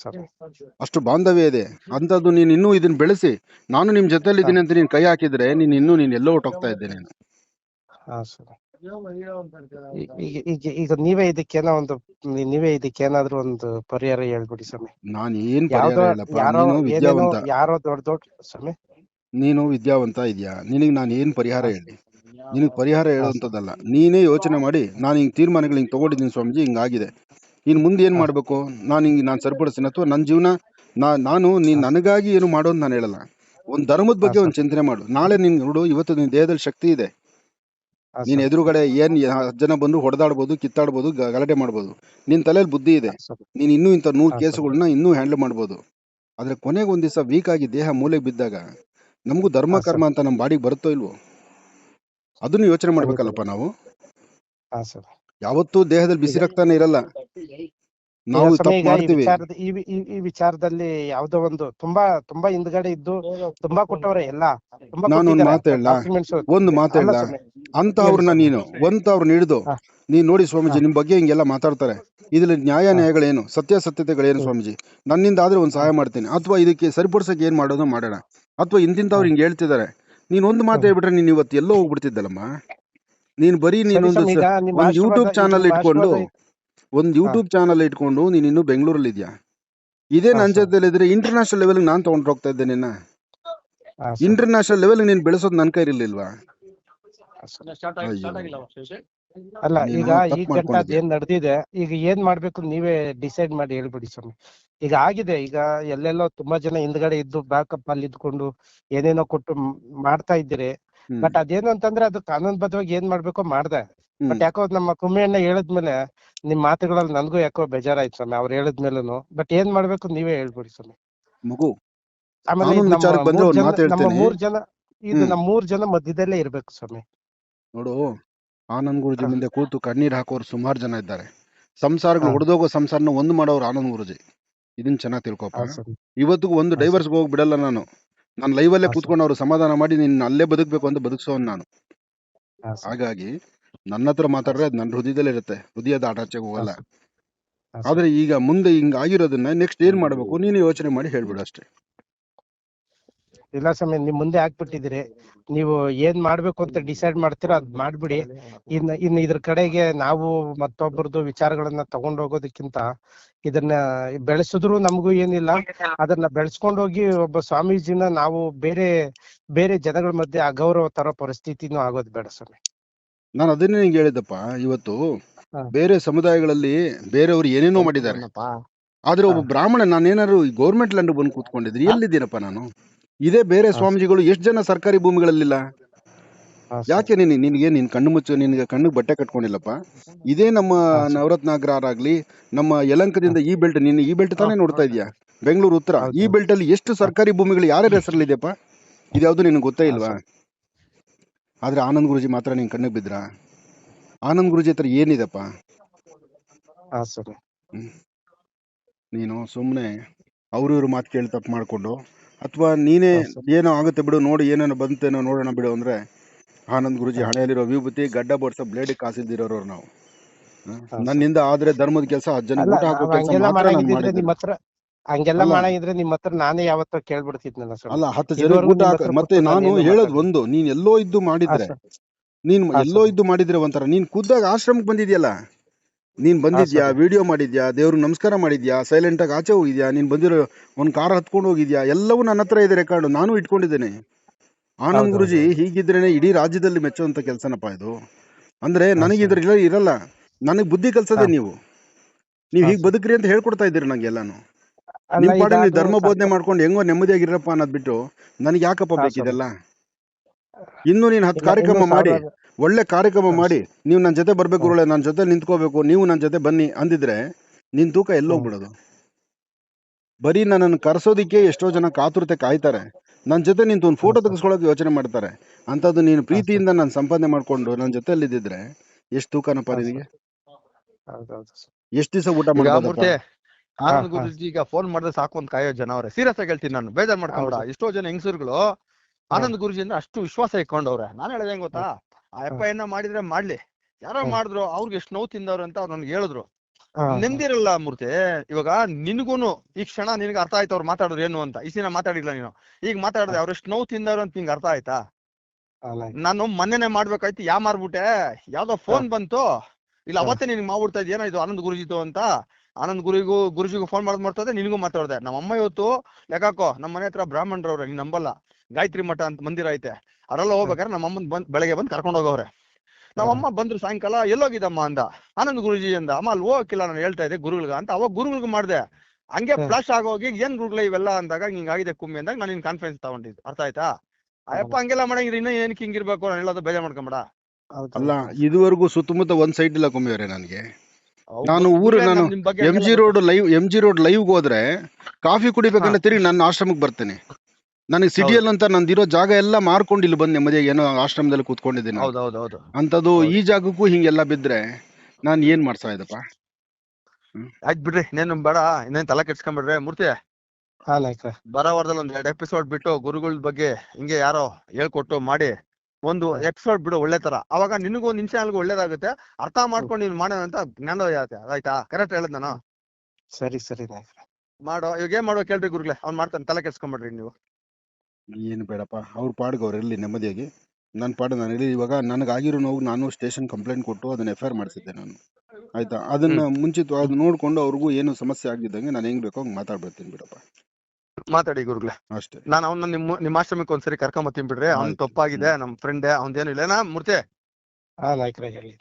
ಸರಿ. ಅಷ್ಟು ಬಾಂಧವ್ಯ ಇದೆ. ಅಂತದ್ದು ನೀನು ಇನ್ನೂ ಇದನ್ನ ಬೆಳೆಸಿ. ನಾನು ನಿಮ್ ಜೊತೆಲಿ ಇದ್ದೀನಿ ಅಂತ ನೀನ್ ಕೈ ಹಾಕಿದ್ರೆ ನೀನ್ ಇನ್ನೂ ನೀನ್ ಎಲ್ಲೋ ಹೊಟ್ಟೋಗ್ತಾ ಇದ್ದೇನೆ ನೀನು. ಹಾ ಸರಿ. ಈಗ ಈಗ ಈಗ ನೀವೇ ಇದಕ್ಕೇನೋ ಒಂದು ನೀವೇ ಇದಕ್ಕೇನಾದ್ರೂ ಒಂದು ಪರಿಹಾರ ಹೇಳ್ಬಿಡಿ ಸ್ವಾಮಿ. ನಾನು ಏನ್ ಯಾವ್ದೋ ಯಾರೋ ಏನೇನೋ ವಿದ್ಯಾವಂತ. ಯಾರೋ ದೊಡ್ಡ ದೊಡ್ಡ ಸ್ವಾಮಿ. ನೀನು ವಿದ್ಯಾವಂತ ಇದೆಯಾ? ನಿನಗೆ ನಾನು ಏನ್ ಪರಿಹಾರ ಹೇಳಿ? ನಿನಗ್ ಪರಿಹಾರ ಹೇಳುವಂಥದ್ದಲ್ಲ ನೀನೇ ಯೋಚನೆ ಮಾಡಿ. ನಾನು ಹಿಂಗ್ ತೀರ್ಮಾನಗಳು ಹಿಂಗ್ ತಗೊಂಡಿದ್ದೀನಿ ಸ್ವಾಮೀಜಿ ಹಿಂಗಾಗಿದೆ ಇನ್ ಮುಂದೆ ಏನು ಮಾಡಬೇಕು? ನಾನು ಹಿಂಗೆ ನಾನು ಸರಿಪಡಿಸ್ತೀನಿ ಅಥವಾ ನನ್ನ ಜೀವನ ನಾ ನಾನು ನೀನ್ ನನಗಾಗಿ ಏನು ಮಾಡೋ ಅಂತ ನಾನು ಹೇಳಲ್ಲ. ಒಂದು ಧರ್ಮದ ಬಗ್ಗೆ ಒಂದು ಚಿಂತನೆ ಮಾಡು. ನಾಳೆ ನಿನ್ ನೋಡು ಇವತ್ತು ನಿನ್ನ ದೇಹದಲ್ಲಿ ಶಕ್ತಿ ಇದೆ. ನೀನು ಎದುರುಗಡೆ ಏನ್ ಜನ ಬಂದು ಹೊಡೆದಾಡ್ಬೋದು ಕಿತ್ತಾಡ್ಬೋದು ಗಲಾಟೆ ಮಾಡ್ಬೋದು. ನಿನ್ ತಲೆಯಲ್ಲಿ ಬುದ್ಧಿ ಇದೆ. ನೀನು ಇನ್ನೂ ಇಂಥ ನೂರು ಕೇಸುಗಳನ್ನ ಇನ್ನೂ ಹ್ಯಾಂಡಲ್ ಮಾಡ್ಬೋದು. ಆದ್ರೆ ಕೊನೆಗೆ ಒಂದ್ ದಿವಸ ವೀಕ್ ಆಗಿ ದೇಹ ಮೂಲೆಗೆ ಬಿದ್ದಾಗ ನಮಗೂ ಧರ್ಮ ಕರ್ಮ ಅಂತ ನಮ್ಮ ಬಾಡಿಗೆ ಬರುತ್ತೋ ಇಲ್ವೋ? ಅದನ್ನು ಯೋಚನೆ ಮಾಡ್ಬೇಕಲ್ಲಪ್ಪ ನಾವು. ಯಾವತ್ತೂ ದೇಹದಲ್ಲಿ ಬಿಸಿ ರಕ್ತನೇ ಇರಲ್ಲ. ನಾವು ತಪ್ಪು ಮಾಡ್ತೀವಿ ವಿಚಾರದ ಈ ವಿಚಾರದಲ್ಲಿ ಯಾವ್ದೋ ಒಂದು ತುಂಬಾ ತುಂಬಾ ಹಿಂದ್ಗಡೆ ಇದ್ದು ತುಂಬಾ ಕೊಟ್ಟವ್ರೆ ಎಲ್ಲ ತುಂಬಾ ನಾನು ಒಂದ್ ಕೊಟ್ಟಿದ್ದಾರೆ ಮಾತು ಹೇಳಲಾ? ಒಂದು? ಸ್ವಾಮಿ. ಅಂತವ್ರನ್ನ ನೀನು ಒಂತವ್ರನ್ನ ಹಿಡಿದು. ನೀನ್ ನೋಡಿ ಸ್ವಾಮೀಜಿ. ನಿಮ್ ಬಗ್ಗೆ ಹಿಂಗೆಲ್ಲ ಮಾತಾಡ್ತಾರೆ ಇದ್ರಲ್ಲಿ ನ್ಯಾಯ. ನ್ಯಾಯಗಳೇನು ಸತ್ಯಾಸತ್ಯತೆಗಳೇನು. ಸ್ವಾಮೀಜಿ ನನ್ನಿಂದ ಆದ್ರೆ ಒಂದ್ ಸಹಾಯ ಮಾಡ್ತೀನಿ ಅಥವಾ ಇದಕ್ಕೆ ಸರಿಪಡಿಸಕ್ ಏನ್ ಮಾಡೋದು ಮಾಡೋಣ ಅಥವಾ ಇಂತಿಂತವ್ರು ಹಿಂಗ್ ಹೇಳ್ತಿದ್ದಾರೆ ನೀನ್ ಒಂದ್ ಮಾತು. ಹೇಳ್ಬಿಟ್ರೆ ನೀನ್ ಇವತ್ತು ಎಲ್ಲೋ ಹೋಗ್ಬಿಡ್ತಿದ್ದಲ್ಲಮ್ಮ ನೀನ್ ಬರೀ ನೀನ್ ನೀನೊಂದು ಯೂಟ್ಯೂಬ್ ಚಾನಲ್ ಇಟ್ಕೊಂಡು ಒಂದ್ ಯೂಟ್ಯೂಬ್ ಚಾನಲ್ ಇಟ್ಕೊಂಡು ನೀನು ಇನ್ನು ಬೆಂಗಳೂರಲ್ಲಿ ಇದೆಯಾ ಇದೇ ನನ್ನ. ಜೊತೆಲಿ ಇದ್ರೆ ಇಂಟರ್ನ್ಯಾಷನಲ್ ಲೆವೆಲ್ ನಾನು ತಗೊಂಡ್ ಹೋಗ್ತಾ ಇದ್ದೆ ನಿನ್ನ. ಇಂಟರ್ನ್ಯಾಷನಲ್ ಲೆವೆಲ್ ನೀನು ಬೆಳೆಸೋದು ನನ್ನ ಕೈಲಿರ್ಲಿಲ್ವಾ. ಅಲ್ಲ ಈಗ ಈ ಗಂಟ. ಏನ್ ನಡೆದಿದೆ ಈಗ ಏನ್ ಮಾಡ್ಬೇಕು ನೀವೇ ಡಿಸೈಡ್ ಮಾಡಿ ಹೇಳ್ಬಿಡಿ ಸ್ವಾಮಿ ಈಗ ಆಗಿದೆ ಈಗ ಎಲ್ಲೆಲ್ಲೋ ತುಂಬಾ ಜನ ಹಿಂದ್ಗಡೆ ಇದ್ದು ಬ್ಯಾಕಪ್ ಅಲ್ಲಿ ಇದ್ಕೊಂಡು ಏನೇನೋ ಕೊಟ್ಟು ಮಾಡ್ತಾ ಇದ್ದೀರಿ ಬಟ್ ಅದೇನು ಅಂತಂದ್ರೆ ಅದು ಕಾನೂನುಬದ್ಧವಾಗಿ ಏನ್ ಮಾಡ್ಬೇಕೋ ಮಾಡ್ದೆ. ಬಟ್ ಯಾಕೋ ನಮ್ಮ ಕುಮ್ಮಿಯಣ್ಣ ಹೇಳಿದ್ಮೇಲೆ ನಿಮ್ ಮಾತುಗಳಲ್ಲಿ ನನ್ಗೂ ಯಾಕೋ ಬೇಜಾರಾಯ್ತು ಸ್ವಾಮಿ ಅವ್ರು ಹೇಳಿದ್ಮೇಲೂ ಬಟ್ ಏನ್ ಮಾಡ್ಬೇಕು ನೀವೇ ಹೇಳ್ಬಿಡಿ ಸ್ವಾಮಿ. ಮಗು ಆಮೇಲೆ ಕಾನೂನು ನಮ್ಮ ವಿಚಾರಕ್ಕೆ ಬಂದ್ರೆ ಮೂರ್ ಒಂದ್ ಜನ ಮಾತು ನಮ್ಮ ಹೇಳ್ತೇನೆ. ಮೂರ್ ಜನ ಇದು ನಮ್ಮ ಮೂರ್ ಜನ ಮಧ್ಯದಲ್ಲೇ ಇರ್ಬೇಕು ಸ್ವಾಮಿ. ನೋಡು ಆನಂದ್ ಗುರುಜಿ ಮುಂದೆ ಕೂತು ಕಣ್ಣೀರ್ ಹಾಕೋರು ಸುಮಾರು ಜನ ಇದ್ದಾರೆ. ಸಂಸಾರಗಳು ಹಾ. ಒಡೆದೋಗೋ ಸಂಸಾರನ ಒಂದು ಮಾಡೋರು ಆನಂದ್ ಗುರುಜಿ. ಇದನ್ನ ಚೆನ್ನಾಗಿ ತಿಳ್ಕೊಪ್ಪ. ಸ್ವಾಮಿ. ಇವತ್ತಿಗೂ ಒಂದು ಹಾ, ಡೈವರ್ಸ್ ಹೋಗಿ ಬಿಡಲ್ಲ ನಾನು. ನಾನು ಲೈವಲ್ಲೇ ಅಲ್ಲೇ ಕೂತ್ಕೊಂಡು ಅವ್ರು ಸಮಾಧಾನ ಮಾಡಿ ನಿನ್ನ ಅಲ್ಲೇ ಬದುಕ್ಬೇಕು ಅಂತ ಬದುಕ್ಸೋನ್ ನಾನು. ಹಾ, ಸ್ವಾಮಿ. ಹಾಗಾಗಿ ನನ್ನ ಹತ್ರ ಮಾತಾಡ್ರೆ ಅದು ನನ್ನ ಹೃದಯದಲ್ಲೇ ಇರುತ್ತೆ. ಹೃದಯದ ಆಟಾಚೆಗೆ ಹೋಗಲ್ಲ. ಹಾ. ಆದ್ರೆ ಈಗ ಮುಂದೆ ಹಿಂಗ ಆಗಿರೋದನ್ನ ನೆಕ್ಸ್ಟ್ ಏನ್ ಮಾಡ್ಬೇಕು? ನೀನು ಯೋಚನೆ ಮಾಡಿ ಹೇಳ್ಬಿಡು ಅಷ್ಟೇ. ಇಲ್ಲ ಸ್ವಾಮಿ ನಿಮ್ ಮುಂದೆ ಹಾಕ್ಬಿಟ್ಟಿದ್ದೀರಿ ನೀವು ಏನ್ ಮಾಡ್ಬೇಕು ಅಂತ ಡಿಸೈಡ್ ಮಾಡ್ತೀರೋ ಅದ್ ಮಾಡ್ಬಿಡಿ. ಇನ್ ಇನ್ ಇದ್ರ ಕಡೆಗೆ ನಾವು ಮತ್ತೊಬ್ಬರದು ವಿಚಾರಗಳನ್ನ ತಗೊಂಡ್ ಹೋಗೋದಕ್ಕಿಂತ ಇದನ್ನ ಬೆಳೆಸಿದ್ರು ನಮಗೂ ಏನಿಲ್ಲ. ಅದನ್ನ ಬೆಳೆಸ್ಕೊಂಡು ಹೋಗಿ ಒಬ್ಬ ಸ್ವಾಮೀಜಿನ ನಾವು ಬೇರೆ ಬೇರೆ ಜನಗಳ ಮಧ್ಯೆ ಅಗೌರವ ತರೋ ಪರಿಸ್ಥಿತಿನೂ ಆಗೋದು ಬೇಡ ಸ್ವಾಮಿ. ನಾನು ಅದನ್ನೇ ನಿಂಗೆ ಹೇಳಿದ್ದಪ್ಪ. ಇವತ್ತು ಹಾ. ಬೇರೆ ಸಮುದಾಯಗಳಲ್ಲಿ ಬೇರೆಯವರು ಏನೇನೋ ಮಾಡಿದ್ದಾರೆ. ಆದ್ರೆ ಒಬ್ಬ ಬ್ರಾಹ್ಮಣ ನಾನೇನಾದ್ರು ಗೌರ್ಮೆಂಟ್ ಲ್ಯಾಂಡ್ ಬಂದು ಕೂತ್ಕೊಂಡಿದ್ರಿ ಎಲ್ಲಿದ್ದೀನಪ್ಪ ನಾನು? ಇದೇ ಬೇರೆ. ಸ್ವಾಮೀಜಿಗಳು ಎಷ್ಟು ಜನ ಸರ್ಕಾರಿ ಭೂಮಿಗಳಲ್ಲಿಲ್ಲ? ಹಾ. ಯಾಕೆ ನೀನು ನಿನಗೆ ನಿನ್ ಕಣ್ಣು ಮುಚ್ಚು ನಿನಗೆ ಕಣ್ಣು ಬಟ್ಟೆ ಕಟ್ಕೊಂಡಿಲ್ಲಪ್ಪ? ಇದೇ ನಮ್ಮ ನವರತ್ನಾಗ್ರಾರಾಗ್ಲಿ ನಮ್ಮ ಯಲಂಕದಿಂದ ಈ ಬೆಲ್ಟ್ ನೀನು ಈ ಬೆಲ್ಟ್ ತಾನೇ ನೋಡ್ತಾ ಇದೀಯಾ? ಬೆಂಗಳೂರು ಉತ್ತರ ಈ ಬೆಲ್ಟ್ ಅಲ್ಲಿ ಎಷ್ಟು ಸರ್ಕಾರಿ ಭೂಮಿಗಳು ಯಾರ ಹೆಸರಲ್ಲಿ ಇದೆಯಪ್ಪ ಇದ್ಯಾವುದು ನಿನಗೆ ಗೊತ್ತೇ ಇಲ್ವಾ. ಆದ್ರೆ ಆನಂದ್ ಗುರುಜಿ ಮಾತ್ರ ನಿನ್ ಕಣ್ಣಿಗೆ ಬಿದ್ರ? ಆನಂದ್ ಗುರುಜಿ ಹತ್ರ ಏನಿದೆಪ್ಪ? ಹಾ ನೀನು ಸುಮ್ಮನೆ ಅವ್ರ ಇವ್ರು ಮಾತು ಕೇಳಿ ತಪ್ಪು ಮಾಡ್ಕೊಂಡು ಅಥವಾ ನೀನೇ ಏನೋ ಆಗುತ್ತೆ ಬಿಡು ನೋಡಿ ಏನೇನೋ ಬಂತೇನೋ ನೋಡೋಣ ಬಿಡು ಅಂದ್ರೆ ಆನಂದ್ ಗುರುಜಿ. ಹಣೆಯಲ್ಲಿರೋ ವಿಭೂತಿ ಗಡ್ಡ ಬಡ್ಸ ಬ್ಲೇಡ್ ಕಾಸಿಲ್ದಿರೋರು ನಾವು. ನನ್ನಿಂದ ಆದ್ರೆ ಧರ್ಮದ ಕೆಲಸ ಹತ್ತು ಜನ ಊಟ ಹಾಕೋ ಕೆಲಸ ಹಂಗೆಲ್ಲ ಅಲ್ಲ. ಮಾಡಂಗಿದ್ರೆ ನಿಮ್ ಹತ್ರ ನಾನೇ ಯಾವತ್ತೋ ಕೇಳ್ಬಿಡ್ತಿದ್ನಲ್ಲ ಸರ್ ಅಲ್ಲ ಹತ್ತು ಜನ ಇದುವರೆಗೂ ಊಟ ನಿಮ್ ಹಾಕ ಹತ್ರ ಮತ್ತೆ ನಾನು ನಾನೇನು ಹೇಳೋದು ಒಂದು ನೀನ್ ಎಲ್ಲೋ ಇದ್ದು ಮಾಡಿದ್ರೆ. ನೀನ್ ಹಾ, ಎಲ್ಲೋ ಇದ್ದು ಮಾಡಿದ್ರೆ ಒಂಥರ ನೀನ್ ಖುದ್ದಾಗ ಆಶ್ರಮಕ್ಕೆ ಬಂದಿದ್ಯಲ್ಲ? ನೀನ್ ಬಂದಿದ್ಯಾ? ಸರ್. ವಿಡಿಯೋ ಮಾಡಿದ್ಯಾ? ದೇವ್ರ ನಮಸ್ಕಾರ ಮಾಡಿದ್ಯಾ? ಸೈಲೆಂಟ್ ಆಗಿ ಆಚೆ ಹೋಗಿದ್ಯಾ? ನೀನ್ ಬಂದಿರೋ ಒಂದ್ ಕಾರ್ ಹತ್ಕೊಂಡು ಹೋಗಿದ್ಯಾ? ಎಲ್ಲವೂ ನನ್ನ ಹತ್ರ ಇದೆ ರೆಕಾರ್ಡ್ ನಾನು ಇಟ್ಕೊಂಡಿದ್ದೇನೆ. ಆನಂದ್ ಹೌದು, ಗುರುಜಿ. ಹೀಗಿದ್ರೇನೆ ಇಡೀ ರಾಜ್ಯದಲ್ಲಿ ಮೆಚ್ಚುವಂತ ಕೆಲ್ಸನಪ್ಪ ಇದು. ಅಂದ್ರೆ ನನಗೆ. ಇದ್ರ ಇರಲ್ಲ. ನನಗ್ ಬುದ್ಧಿ ಕಲ್ಸದೆ ಹಾ. ನೀವು. ನೀವ್ ಹೀಗ್ ಬದುಕ್ರಿ ಅಂತ ಹೇಳ್ಕೊಡ್ತಾ ಇದ್ದೀರಿ ನಂಗೆ ಎಲ್ಲಾನು. ನಿಮ್ ಪಾಡಿಗೆ ನೀವು ಧರ್ಮ ಬೋಧನೆ ಮಾಡ್ಕೊಂಡು ಹೆಂಗೋ ನೆಮ್ಮದಿಯಾಗಿರಪ್ಪ ಅನ್ನೋದ್ ಬಿಟ್ಟು ನನಗೆ ಯಾಕಪ್ಪ ಬೇಕಿದೆಲ್ಲ? ಇನ್ನು ನೀನ್ ಹತ್ತು ಕಾರ್ಯಕ್ರಮ ಮಾಡಿ ಒಳ್ಳೆ ಕಾರ್ಯಕ್ರಮ ಮಾಡಿ ನೀವು ನನ್ನ ಜೊತೆ ಬರ್ಬೇಕು ಒಳ್ಳೆ ನನ್ನ ಜೊತೆ ನಿಂತ್ಕೋಬೇಕು ನೀವು ನನ್ನ ಜೊತೆ ಬನ್ನಿ ಅಂದಿದ್ರೆ ನಿನ್ ತೂಕ ಎಲ್ಲೋಗ್ಬಿಡೋದು ಬರೀ ನನ್ನನ್ನು ಕರ್ಸೋದಿಕ್ಕೆ ಎಷ್ಟೋ ಜನ ಕಾತುರತೆ ಕಾಯ್ತಾರೆ. ನನ್ನ ಜೊತೆ ನಿಂತು ಒಂದು ಫೋಟೋ ತೆಗೆಸ್ಕೊಳ್ಳೋಕೆ ಯೋಚನೆ ಮಾಡ್ತಾರೆ. ಅಂತದ್ದು ನೀನು ಪ್ರೀತಿಯಿಂದ ನಾನು ಸಂಪಾದನೆ ಮಾಡ್ಕೊಂಡು ನನ್ನ ಜೊತೆ ಇದ್ದಿದ್ರೆ ಎಷ್ಟು ತೂಕನಪ್ಪ. ನಿನಗೆ? ಎಷ್ಟು ದಿವಸ ಊಟ ಮೂರ್ತಿ ಆನಂದ್ ಗುರುಜಿ ಈಗ ಫೋನ್ ಮಾಡಿದ್ರೆ ಸಾಕು ಅಂತ ಕಾಯೋ ಜನ ಅವ್ರೆ. ಸೀರಿಯಸ್ ಆಗಿ ಹೇಳ್ತೀನಿ ನಾನು. ಬೇಜಾರ್ ಮಾಡ್ಕೊಂಡ. ಎಷ್ಟೋ ಜನ ಹೆಂಗಸರುಗಳು ಆನಂದ್ ಗುರುಜಿ ಅಂದ್ರೆ ಅಷ್ಟು ವಿಶ್ವಾಸ ಇಟ್ಕೊಂಡವ್ರೆ ನಾನು ಹೇಳಿದೆ ಹೆಂಗ್ ಗೊತ್ತಾ? ಆ ಅಪ್ಪ ಏನ ಮಾಡಿದ್ರೆ ಮಾಡ್ಲಿ. ಯಾರೋ. ಮಾಡಿದ್ರು ಅವ್ರಿಗೆ ಎಷ್ಟು ನೋವು ತಿಂದವ್ರು ಅಂತ ಅವ್ರು ನನ್ಗೆ ಹೇಳಿದ್ರು. ನಿಂದಿರಲ್ಲ ನೆಮ್ಮದಿರಲ್ಲ ಮೂರ್ತಿ ಇವಾಗ ನಿನ್ಗೂನು ಈ ಕ್ಷಣ ನಿನ್ಗೆ ಅರ್ಥ ಆಯ್ತು ಅವ್ರು ಮಾತಾಡೋರು ಏನು ಅಂತ. ಈ ಸಿನ ಮಾತಾಡಿಲ್ಲ ನೀನು. ಈಗ ಮಾತಾಡಿದ್ರೆ ಅವ್ರು ಎಷ್ಟು ನೋವು ತಿಂದವ್ರು ಅಂತ ನಿಂಗೆ ಅರ್ಥ ಆಯ್ತಾ? ನಾನು ಮೊನ್ನೆನೆ ಮಾಡ್ಬೇಕಾಯ್ತು. ಯಾ ಮಾರ್ಬಿಟ್ಟೆ? ಯಾವ್ದೋ ಫೋನ್ ಬಂತು. ಇಲ್ಲ. ಅವತ್ತೇ ನಿನ್ಗೆ ಮಾಡ್ಬಿಡ್ತಾ ಇದ್ ಏನೋ ಇದು ಆನಂದ್ ಗುರುಜಿತು ಅಂತ. ಆನಂದ್ ಗುರಿಗೂ ಗುರುಜಿಗೂ ಫೋನ್ ಮಾಡೋದ್ ಮಾಡ್ತದೆ ನಿನಗೂ ಮಾತಾಡ್ದೆ. ನಮ್ಮ ಅಮ್ಮ ಇವತ್ತು ಯಾಕಾಕೋ ನಮ್ಮ ಮನೆ ಹತ್ರ ಬ್ರಾಹ್ಮಣರವ್ರೆ ನೀನ್ ನಂಬಲ್ಲ. ಗಾಯತ್ರಿ ಮಠ ಅಂತ ಮಂದಿರ ಐತೆ. ಅದ್ರಲ್ಲ ಹೋಗ್ಬೇಕಾದ್ರೆ ನಮ್ಮ ಅಮ್ಮನ್ ಬಂದ್ ಬೆಳಗ್ಗೆ ಬಂದ್ ಕರ್ಕೊಂಡ್ ಹೋಗವ್ರೆ. ನಮ್ಮ ಅಮ್ಮ ಬಂದ್ರು ಸಾಯಂಕಾಲ ಎಲ್ಲೋಗಿದ್ದಮ್ಮ? ಅಂದ. ಆನಂದ್ ಗುರುಜಿ ಅಂದ. ಅಮ್ಮ ಅಲ್ಲಿ ಹೋಗಕ್ಕಿಲ್ಲ ನಾನು ಹೇಳ್ತಾ ಇದ್ದೆ ಗುರುಗಳಿಗೆ. ಅಂತ ಅವಾಗ ಗುರುಗಳಿಗೆ ಮಾಡ್ದೆ. ಹಂಗೆ. ಫ್ಲಾಶ್ ಆಗೋಗಿ ಏನ್ ಗುರುಗಳ ಇವೆಲ್ಲ? ಅಂದಾಗ ಹಿಂಗಾಗಿದೆ ಕುಮ್ಮಿ ಅಂದಾಗ ನಾನು ನಿನ್ ಕಾನ್ಫಿಡೆನ್ಸ್ ತಗೊಂಡಿದ್ದು ಅರ್ಥ ಆಯ್ತಾ? ಅಯ್ಯಪ್ಪ ಹಂಗೆಲ್ಲ ಮಾಡಂಗಿದ್ರೆ ಇನ್ನ ಏನಕ್ಕೆ ಹಿಂಗಿರ್ಬೇಕು? ನಾನು ಹೇಳೋದು ಬೇಜಾರ್ ಮಾಡ್ಕೊಂಬೇಡ. ಅಲ್ಲ ಇದುವರೆಗೂ ಸುತ್ತಮುತ್ತ ಒಂದ್ ಸೈಡ್ ಇಲ್ಲ ಕುಮ್ಮಿಯವರೇ ನನಗೆ. ನಾನು ಊರು ನಾನು M G road live M G road live ಹೋದ್ರೆ ಕಾಫಿ ಕುಡಿಬೇಕಂದ್ರೆ ತಿರುಗಿ ನನ್ನ ಆಶ್ರಮಕ್ಕೆ ಬರ್ತೇನೆ. ನನಗೆ ಸಿಟಿಯಲ್ಲಿ ಅಂತ ನಂದಿರೋ ಜಾಗ ಎಲ್ಲ ಮಾರ್ಕೊಂಡು ಇಲ್ಲಿ ಬಂದು ನೆಮ್ಮದಿಯಾಗಿ ಏನೋ ಆಶ್ರಮದಲ್ಲಿ ಕೂತ್ಕೊಂಡಿದ್ದೀನಿ ಅಂತದ್ದು ಹೌದು ಹೌದು ಅಂತದು ಹೌದು. ಈ ಜಾಗಕ್ಕೂ ಹಿಂಗೆಲ್ಲ ಬಿದ್ರೆ ನಾನು ಏನ್ ಮಾಡ್ಸಾ ಇದಪ್ಪ ಆಯ್ತು ಬಿಡ್ರಿ ಇನ್ನೇನು ಬೇಡ ಇನ್ನೇನು ತಲೆ ಕೆಡ್ಸ್ಕೊಂಬಿಡ್ರಿ. ಮೂರ್ತಿ ಬರೋ ವಾರದಲ್ಲಿ ಒಂದ್ ಎರಡು ಎಪಿಸೋಡ್ ಬಿಟ್ಟು ಗುರುಗಳ ಬಗ್ಗೆ ಹಿಂಗೆ ಯಾರೋ ಹೇಳ್ಕೊಟ್ಟು ಮಾಡಿ. ಒಂದು ಎಕ್ಸ್ಪರ್ಟ್ ಬಿಡು ಒಳ್ಳೆ ತರ. ಅವಾಗ ನಿನಗೂ ನಿನ್ ಚಾನಲ್ಗೂ ಒಳ್ಳೇದಾಗುತ್ತೆ. ಅರ್ಥ ಮಾಡ್ಕೊಂಡು ನೀನ್ ಮಾಡೋಣ ಅಂತ ಜ್ಞಾನೋದಯ ಆಗುತ್ತೆ ಆಯ್ತಾ? ಕರೆಕ್ಟ್ ಹೇಳದ್ ನಾನು? ಸರಿ ಸರಿ ಮಾಡೋ. ಇವಾಗ ಏನ್ ಮಾಡೋ ಕೇಳ್ರಿ ಗುರುಗಳೇ? ಅವ್ನ್ ಮಾಡ್ತಾನೆ. ತಲೆ ಕೆಡ್ಸ್ಕೊಂಡ್ಬಿಡ್ರಿ ನೀವು. ಏನು ಬೇಡಪ್ಪ. ಅವ್ರ ಪಾಡ್ಗೆ ಅವ್ರು ಇರಲಿ ನೆಮ್ಮದಿಯಾಗಿ. ನನ್ನ ಪಾಡು ನಾನು ಇರಲಿ. ಇವಾಗ ನನಗಾಗಿರೋ ನೋವು ನಾನು ಸ್ಟೇಷನ್ ಕಂಪ್ಲೇಂಟ್ ಕೊಟ್ಟು ಅದನ್ನ ಎಫ್ ಐ ಆರ್ ಮಾಡಿಸಿದ್ದೆ ನಾನು. ಆಯ್ತಾ? ಅದನ್ನ ಮುಂಚಿತವಾಗಿ ನೋಡ್ಕೊಂಡು ಅವ್ರಿಗೂ ಏನು ಸಮಸ್ಯೆ ಆಗಿದ್ದಂಗೆ ನಾನು ಹೆಂಗ್ ಬೇಕೋ ಹಂಗ್ ಮಾತಾಡ್ಬಿಡ್ತೀನಿ ಬಿಡಪ್ಪ. ಮಾತಾಡಿ ಗುರುಗಳೇ. ಅಷ್ಟೇ. ನಾನು ಅವನ್ನ ನಿಮ್ಮ ನಿಮ್ಮ ಆಶ್ರಮಕ್ಕೆ ಒಂದ್ಸರಿ ಕರ್ಕೊಂಬತ್ತೀನಿ ಬಿಡ್ರಿ. ಅವ್ನ್ ಆಯ್ತು. ತಪ್ಪಾಗಿದೆ ನಮ್ ಫ್ರೆಂಡ್ ಅವ್ನ್ದೇನು ಇಲ್ಲ. ಮೂರ್ತಿ? ಹಾ ನಾಯ್ಕ್ರೆ ಹೇಳಿ.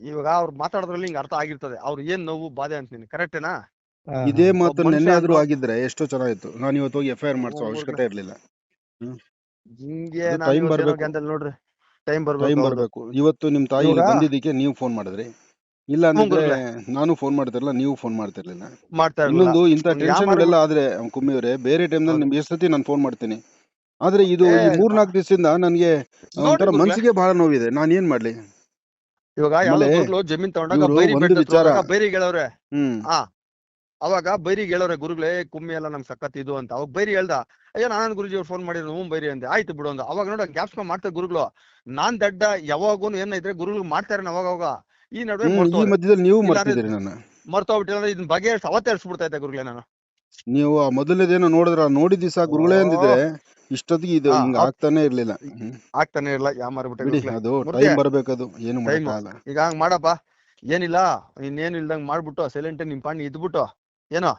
ಇವಾಗ ಅವ್ರು ಮಾತಾಡೋದ್ರಲ್ಲಿ ಹಿಂಗ ಅರ್ಥ ಆಗಿರ್ತದೆ. ಅವ್ರು ಏನ್ ನೋವು ಬಾಧೆ ಅಂತೀನಿ. ಕರೆಕ್ಟೇನಾ ಹಾ, ಇದೇ. ಮಾತು ಒಬ್ಬ ನೆನ್ನೆ ಆದ್ರೂ ಆಗಿದ್ರೆ ಎಷ್ಟೋ ಚೆನ್ನಾಗಿತ್ತು. ನಾನು ಇವತ್ತು ಹೋಗಿ ಎಫ್ ಐ ಆರ್ ಮಾಡಿಸೋ ಅವಶ್ಯಕತೆ ಇರ್ಲಿಲ್ಲ. ಹಿಂಗೆ ಅದು ನಾವ್ time ಬರ್ಬೇಕು. ಗಂಟಲ್ ನೋಡ್ರಿ ಟೈಮ್ ಟೈಮ್ ಬರ್ಬೇಕು ಬರ್ಬೇಕು. ಇವತ್ತು ನಿಮ್ ತಾಯಿ ಇಲ್ಲಿ ಇವಾಗ- ಬಂದಿದ್ದಕ್ಕೆ ನೀವು ಫೋನ್ ಮಾಡಿದ್ರಿ. ಇಲ್ಲ ಅಂದ್ರೆ ನಾನು ಫೋನ್ ಮಾಡ್ತಿರ್ಲಿಲ್ಲ ನೀವು ಫೋನ್ ಮಾಡ್ತಿರ್ಲಿಲ್ಲ. ಮಾಡ್ತಾ ಇರ್ಲಿಲ್ಲ. ಇನ್ನೊಂದು ಇಂಥ ಎಲ್ಲ ಆದ್ರೆ ಕುಮ್ಮಿಯವರೇ ಬೇರೆ ಟೈಮ್ನಲ್ಲಿ. ನಿಮ್ಗೆ ಎಷ್ಟು ಸತಿ ನಾನು ಫೋನ್ ಮಾಡ್ತೀನಿ? ಆದ್ರೆ ಇದು ಏ, ಈ ಮೂರ್ನಾಲ್ಕು ದಿವಸದಿಂದ ನನಗೆ ಒಂಥರ ಗುರುಗಳೇ, ಮನ್ಸಿಗೆ ಬಹಳ ನೋವಿದೆ. ನಾನು ಏನ್ ಮಾಡ್ಲಿ? ಇವಾಗ ಯಾವ್ದೋ ಆಮೇಲೆ ಗುರುಗಳು ಜಮೀನ್ ತಗೊಂಡಾಗ ಇವ್ರು ಬೈರಿ ಒಂದು ಬೆಟ್ಟ ವಿಚಾರ- ಹೋದಾಗ ಬೈರಿಗೆ ಹೇಳವ್ರೆ ಹ್ಮ್. ಆ ಅವಾಗ ಬೈರಿಗೆ ಹೇಳವ್ರೆ ಗುರುಗಳೇ ಕುಮ್ಮಿ ಎಲ್ಲ ನಮ್ ಸಖತ್ ಇದು ಅಂತ. ಅವಾಗ ಬೈರಿ ಹೇಳ್ದ ಅಯ್ಯೋ ನಾನಂದ್ ಗುರುಜಿ ಅವ್ರು ಫೋನ್ ಮಾಡಿದ್ರು ಹ್ಞೂ ಬೈರಿ ಅಂದೆ. ಆಯ್ತು ಬಿಡು ಅಂದ. ಅವಾಗ ನೋಡ ಗ್ಯಾಪ್ಸ್ ಮಾಡ್ತಾರೆ ಗುರುಗಳು. ನಾನ್ ದಡ್ಡ ಯಾವಾಗೂ ಏನೈತ್ರೆ ಗುರುಗಳು ಮಾಡ್ತಾರೆ ಅವಾಗ ಅವಾಗ. ಈ ನಡುವೆ ಈ ಮಧ್ಯದಲ್ಲಿ ನೀವು ಮರ್ತಿದ್ದೀರಿ ನನ್ನ ಮರ್ತೋಗ್ಬಿಟ್ಟಿಲ್ಲ ಇದನ್ನ ಬಗೆ ಅವತ್ತೇ ಹರಿಸ್ಬಿಡ್ತಾ ಇದ್ದೆ ಗುರುಗಳೇ ನಾನು ನೀವು ಆ ಮೊದಲನೇದೇನೋ ನೋಡಿದ್ರ ನೋಡಿದ ದಿವಸ ಗುರುಗಳೇ ಅಂದಿದ್ರೆ ಇಷ್ಟೊತ್ತಿಗೆ ಇದು ಹಿಂಗ ಆಗ್ತಾನೆ ಇರ್ಲಿಲ್ಲ. ಆಗ್ತಾನೆ ಇರ್ಲಿಲ್ಲ ಯಾ ಮಾರ್ಬಿಟ್ಟೆ. ಅದು ಟೈಮ್ ಬರ್ಬೇಕದು ಏನು. ಈಗ ಹಂಗ್ ಮಾಡಪ್ಪ ಏನಿಲ್ಲ ಇನ್ನೇನು ಇಲ್ದಂಗ್ ಮಾಡ್ಬಿಟ್ಟು ಸೈಲೆಂಟ್ ನಿಮ್ ಪಾಣಿ ಇದ್ಬಿಟ್ಟು ಏನೋ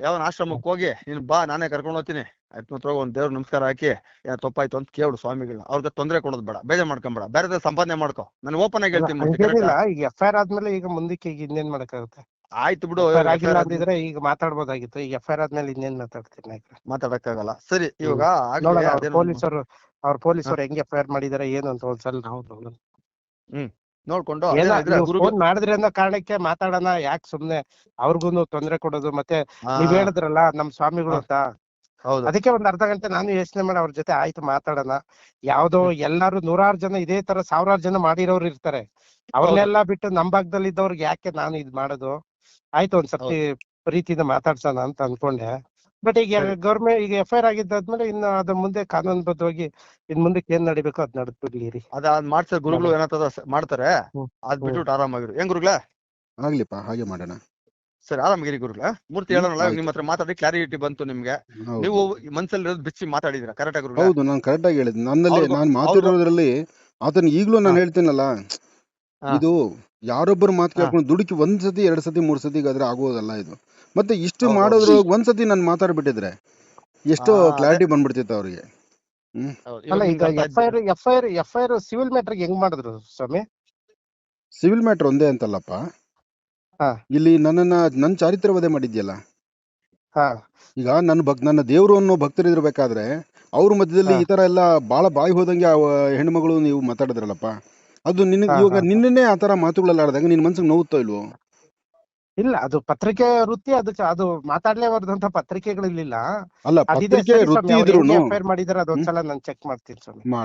ಯಾವನ್ ಆಶ್ರಮಕ್ಕೆ ಹೋಗಿ ನೀನ್ ಬಾ ನಾನೇ ಕರ್ಕೊಂಡು ಹೋಗ್ತೀನಿ ಆಯ್ತು ಒಂದು ದೇವ್ರ ನಮಸ್ಕಾರ ಹಾಕಿ ಏನೋ ತಪ್ಪಾಯ್ತು ಅಂತ ಕೇಳು ಸ್ವಾಮಿಗಳನ್ನ ಅವ್ರಿಗೆ ತೊಂದ್ರೆ ಕೊಡೋದು ಬೇಡ ಬೇಜಾರ್ ಮಾಡ್ಕೊಂಬೇಡ. ಬೇರೆ ಸಂಪಾದನೆ ಮಾಡ್ಕೊ. ನಾನು ಓಪನ್ ಆಗಿ ಹೇಳ್ತೀನಿ ಎಫ್ ಐ ಆರ್ ಆದ್ಮೇಲೆ ಈಗ ಮುಂದಕ್ಕೆ ಈಗ ಇನ್ನೇನ್ ಮಾಡಕ್ಕಾಗುತ್ತೆ? ಆಯ್ತು ಬಿಡು ಆಗಿಲ್ಲ ಈಗ ಮಾತಾಡ್ಬೋದಾಗಿತ್ತು. ಈಗ ಎಫ್ ಐ ಆರ್ ಆದ್ಮೇಲೆ ಇನ್ನೇನ್ ಮಾತಾಡ್ತೀನಿ ಮಾತಾಡಕ್ಕಾಗಲ್ಲ. ಸರಿ ಇವಾಗ ಪೊಲೀಸರು ಅವ್ರ ಪೊಲೀಸರು ಹೆಂಗ್ ಎಫ್ ಐ ಆರ್ ಮಾಡಿದಾರೆ ಏನು ಅಂತ ಒಂದ್ಸಲ ನಾವು ಹ್ಮ್ ನೋಡ್ಕೊಂಡು ಫೋನ್ ಮಾಡಿದ್ರಿ ಅನ್ನೋ ಕಾರಣಕ್ಕೆ ಮಾತಾಡೋಣ ಯಾಕೆ ಸುಮ್ನೆ ಅವ್ರಿಗೂನು ತೊಂದ್ರೆ ಕೊಡೋದು ಮತ್ತೆ ನೀವ್ ಹೇಳಿದ್ರಲ್ಲ ನಮ್ ಸ್ವಾಮಿಗಳು ಅಂತ. ಹೌದು. ಅದಕ್ಕೆ ಒಂದ್ ಅರ್ಧ ಗಂಟೆ ನಾನು ಯೋಚನೆ ಮಾಡಿ ಅವ್ರ ಜೊತೆ ಆಯ್ತು ಮಾತಾಡೋಣ. ಯಾವ್ದೋ ಎಲ್ಲಾರು ನೂರಾರು ಜನ ಇದೇ ತರ ಸಾವಿರಾರು ಜನ ಮಾಡಿರೋರು ಇರ್ತಾರೆ. ಅವ್ರನ್ನೆಲ್ಲ ಬಿಟ್ಟು ನಮ್ ಭಾಗದಲ್ಲಿ ಇದ್ದವ್ರಿಗೆ ಯಾಕೆ ನಾನು ಇದ್ ಮಾಡೋದು? ಆಯ್ತು ಒಂದ್ ಸರ್ತಿ ಪ್ರೀತಿಯಿಂದ ಮಾತಾಡ್ಸೋಣ ಅಂತ ಅನ್ಕೊಂಡೆ. ಬಟ್ ಈಗ. ಗೌರ್ಮೆಂಟ್ ಈಗ ಎಫ್ ಐ ಆರ್ ಆಗಿದ್ದಾದ್ಮೇಲೆ ಇನ್ನು ಅದ್ರ ಮುಂದೆ ಕಾನೂನುಬದ್ಧವಾಗಿ ಇನ್ ಮುಂದಕ್ಕೆ ಏನ್ ನಡಿಬೇಕು ಅದ್ ನಡ್ತಿರ್ಲಿ ರೀ ಅದ ಅದ್ ಮಾಡ್ತಾರೆ ಗುರುಗಳು ಏನಂತ ಮಾಡ್ತಾರೆ. ಅದ್ ಬಿಟ್ಬಿಟ್ಟು ಆರಾಮಾಗಿರು. ಹೆಂಗ್ ಗುರುಗಳ? ಆಗ್ಲಿಪ್ಪ ಹಾಗೆ ಮಾಡೋಣ. ಸರಿ ಆರಾಮಾಗಿರಿ ಗುರುಗಳ ಮೂರ್ತಿ ಹೇಳೋಣ ನಿಮ್ಮ ಹತ್ರ ಮಾತಾಡಿ ಕ್ಲಾರಿಟಿ ಬಂತು ನಿಮ್ಗೆ. ನೀವು ಮನ್ಸಲ್ಲಿ ಇರೋದು ಬಿಚ್ಚಿ ಮಾತಾಡಿದ್ರ ಕರೆಕ್ಟ್ ಆಗಿ ಹೌದು ನಾನು ಕರೆಕ್ಟ್ ಆಗಿ ಹೇಳಿದ್ ನನ್ನಲ್ಲಿ ನಾನು ಮಾತಾಡೋದ್ರಲ್ಲಿ ಆತನ ಈಗ್ಲೂ ನಾನು. ಹೇಳ್ತೀನಲ್ಲ ಇದು ಯಾರೊಬ್ಬರು ಮಾತು. ಕೇಳ್ಕೊಂಡು ದುಡುಕಿ ಒಂದ್ ಸತಿ ಎರಡ್ ಸತಿ ಮೂರ್ ಸತಿ ಆದ್ರೆ ಆಗೋದಲ್ಲ ಇದು ಮತ್ತೆ ಇಷ್ಟು. ಮಾಡೋದ್ರ ಒಂದ್ ಸತಿ ನಾನು ಮಾತಾಡ್ಬಿಟ್ಟಿದ್ರೆ ಎಷ್ಟೋ ಕ್ಲಾರಿಟಿ ಬಂದ್ಬಿಡ್ತಿತ್ತು ಅವ್ರಿಗೆ. ಅಲ್ಲ ಈಗ ಎಫ್ ಐ ಆಯ್ತು. R F I R F I R civil ಮ್ಯಾಟ್ರಿಗೆ ಹೆಂಗ್ ಮಾಡಿದ್ರು ಸ್ವಾಮಿ ಸಿವಿಲ್ ಮ್ಯಾಟರ್ ಒಂದೇ ಅಂತಲ್ಲಪ್ಪ ಹಾ. ಇಲ್ಲಿ ನನ್ನನ್ನ ನನ್ನ ಚಾರಿತ್ರ ವಧೆ ಮಾಡಿದ್ಯಲ್ಲ? ಹಾ. ಈಗ ನನ್ನ ಭಕ್ ನನ್ನ ದೇವರು ಅನ್ನೋ ಭಕ್ತರಿರ್ಬೇಕಾದ್ರೆ ಅವ್ರ ಮಧ್ಯದಲ್ಲಿ ಈ ತರ ಎಲ್ಲ ಬಾಳ ಬಾಯಿ ಹೋದಂಗೆ ಆ ಹೆಣ್ಮಗಳು ನೀವು ಮಾತಾಡಿದ್ರಲ್ಲಪ್ಪ? ಅದು ನಿನಗೆ ಹಾ, ಇವಾಗ ನಿನ್ನೇ. ನಿನ್ನೆ ಆ ತರ ಮಾತುಗಳೆಲ್ಲ ಆಡಿದಾಗ ನಿನ್ ಮನ್ಸಿಗೆ ನೋವುತ್ತೋ ಇಲ್ವೋ? ಇಲ್ಲ ಅದು ಪತ್ರಿಕೆ ವೃತ್ತಿ ಅದಕ್ಕೆ ಅದು ಮಾತಾಡ್ಲೇಬಾರ್ದಂತ ಪತ್ರಿಕೆಗಳಿರ್ಲಿಲ್ಲ. ಅಲ್ಲ ಪತ್ರಿಕೆ ವೃತ್ತಿ ಇದ್ರು ಮಾಡಿದಾರೆ ಅದೊಂದ್ಸಲ ನಾನು ಚೆಕ್ ಮಾಡ್ತೀನಿ ಸ್ವಾಮಿ. ಮಾಡ.